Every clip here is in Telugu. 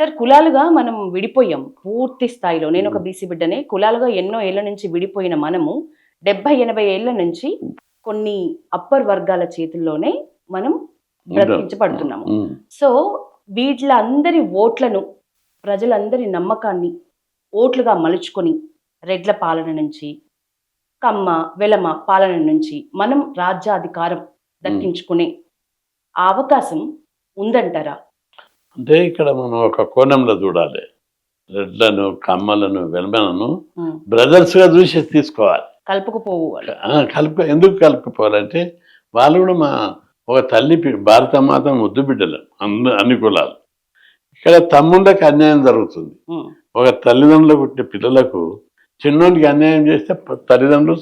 సార్ కులాలుగా మనం విడిపోయాం పూర్తి స్థాయిలో. నేను ఒక బీసీ బిడ్డనే. కులాలుగా ఎన్నో ఏళ్ళ నుంచి విడిపోయిన మనము డెబ్బై ఎనభై ఏళ్ళ నుంచి కొన్ని అప్పర్ వర్గాల చేతుల్లోనే మనం బ్రతికించబడుతున్నాము. ఉమ్, సో వీళ్ళందరి ఓట్లను ప్రజలందరి నమ్మకాన్ని ఓట్లుగా మలుచుకొని రెడ్ల పాలన నుంచి కమ్మ వెలమ పాలన నుంచి మనం రాజ్యాధికారం దక్కించుకునే అవకాశం ఉందంటారా? అంటే ఇక్కడ మనం ఒక కోణంలో చూడాలి. రెడ్లను కమ్మలను వెల్మెలను ఉమ్. బ్రదర్స్గా చూసి తీసుకోవాలి. కలుపుకుపోవు కలుపు ఎందుకు కలుపుకోవాలంటే వాళ్ళు కూడా మా ఒక తల్లి భారత మాత ముద్దు బిడ్డలు అన్ని అన్ని కులాలు ఇక్కడ తమ్ముళ్ళకి అన్యాయం జరుగుతుంది. ఒక తల్లిదండ్రులు పుట్టిన పిల్లలకు చిన్నోడికి అన్యాయం చేస్తే తల్లిదండ్రులు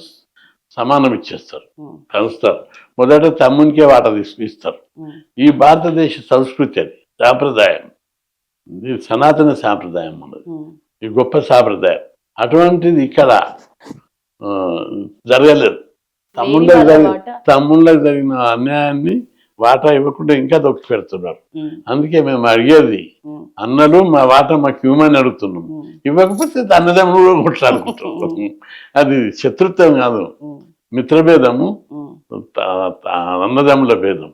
సమానం ఇచ్చేస్తారు కలుస్తారు. మొదట తమ్మునికే వాట తీసుకు ఉమ్, ఈ భారతదేశ సంస్కృతి అది. సాంప్రదాయం. ఇది సనాతన సాంప్రదాయం ఉమ్, ఈ గొప్ప సాంప్రదాయం. అటువంటిది ఇక్కడ జరగలేదు. తమ్ముళ్ళకి జరిగిన? తమ్ముళ్ళకి జరిగిన అన్యాయాన్ని వాటా ఇవ్వకుండా ఇంకా దొక్కి పెడుతున్నారు అందుకే మేము అడిగేది అన్నలు మా వాటా మాకు ఇవ్వమని అడుగుతున్నాం ఇవ్వకపోతే అన్నదమ్ములు కూడా కొట్లాడుకుంటాం అది శత్రుత్వం కాదు. మిత్రభేదము అన్నదమ్ముల భేదం.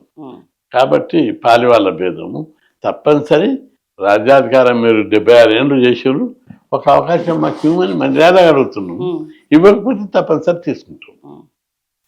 కాబట్టి పాలివాళ్ళ భేదము తప్పనిసరి. రాజ్యాధికారం మీరు డెబ్బై ఆరు ఏళ్ళు చేసారు ఒక అవకాశం మాకు ఇవ్వమని మర్యాద అడుగుతున్నాం ఇవ్వకపోతే తప్పనిసరి తీసుకుంటాం.